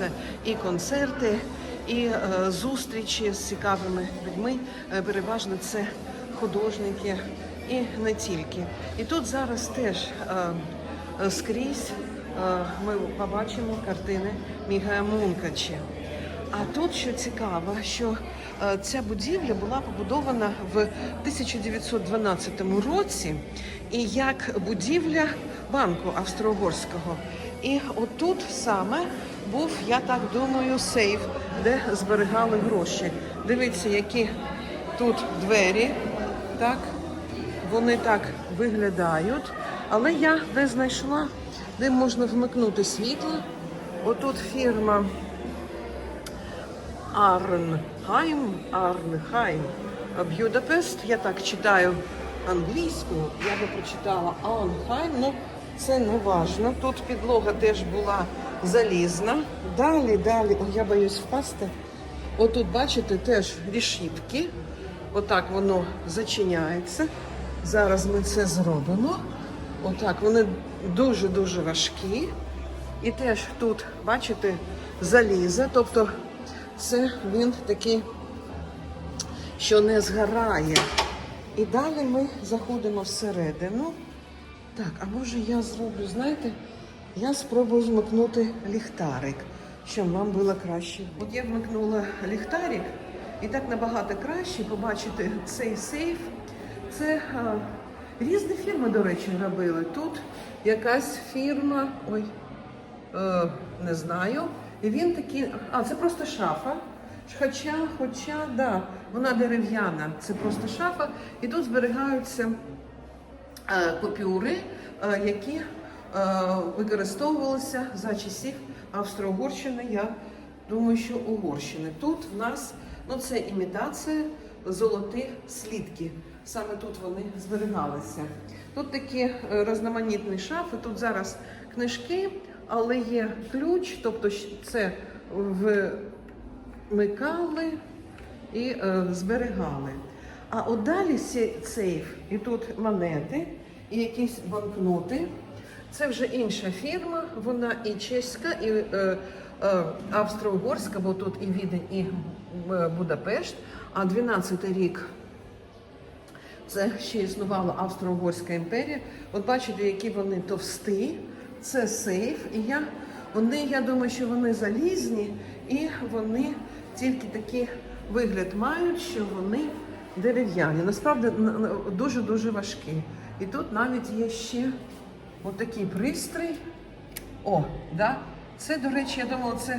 відбуваються і концерти, і е, зустрічі з цікавими людьми. Е, переважно це художники і не тільки. І тут зараз теж е, скрізь ми побачимо картини Мігая Мункача. А тут що цікаво, що ця будівля була побудована в 1912 році і як будівля банку австро-угорського. І отут саме був, я так думаю, сейф, де зберігали гроші. Дивіться, які тут двері, так, вони так виглядають. Але я не знайшла, де можна вмикнути світло. Отут фірма Арнхайм, Арнхайм, Б'юдапест. Я так читаю англійську, я би прочитала Арнхайм, ну це не важно. Тут підлога теж була залізна. Далі, далі, о, я боюсь впасти. Отут, бачите, теж рішітки. Отак воно зачиняється. Зараз ми це зробимо. Отак, вони дуже-дуже важкі. І теж тут, бачите, заліза, тобто це він такий, що не згорає. І далі ми заходимо всередину. Так, а може я зроблю, знаєте, я спробую вмикнути ліхтарик, щоб вам було краще. От я вмикнула ліхтарик, і так набагато краще побачити цей сейф. Це а, різні фірми, до речі, робили. Тут якась фірма, ой, е, не знаю. І він такий, а це просто шафа. Хоча, хоча, да, вона дерев'яна, це просто шафа, і тут зберігаються купюри, е, які е, використовувалися за часів Австро-Угорщини. Я думаю, що Угорщини. Тут в нас ну, це імітація золотих слідків. Саме тут вони зберігалися. Тут такі е, різноманітні шафи. Тут зараз книжки, але є ключ, тобто це вмикали і е, зберігали. А от далі сейф, і тут монети, і якісь банкноти. Це вже інша фірма, вона і чеська, і е, е, австро-угорська, бо тут і Відень, і е, Будапешт. А 12-й рік це ще існувала Австро-Угорська імперія. От бачите, які вони товсті. Це сейф. І я, вони, я думаю, що вони залізні, і вони тільки такий вигляд мають, що вони дерев'яні. Насправді дуже-дуже важкі. І тут навіть є ще отакий пристрій. О, да? Це, до речі, я думала, це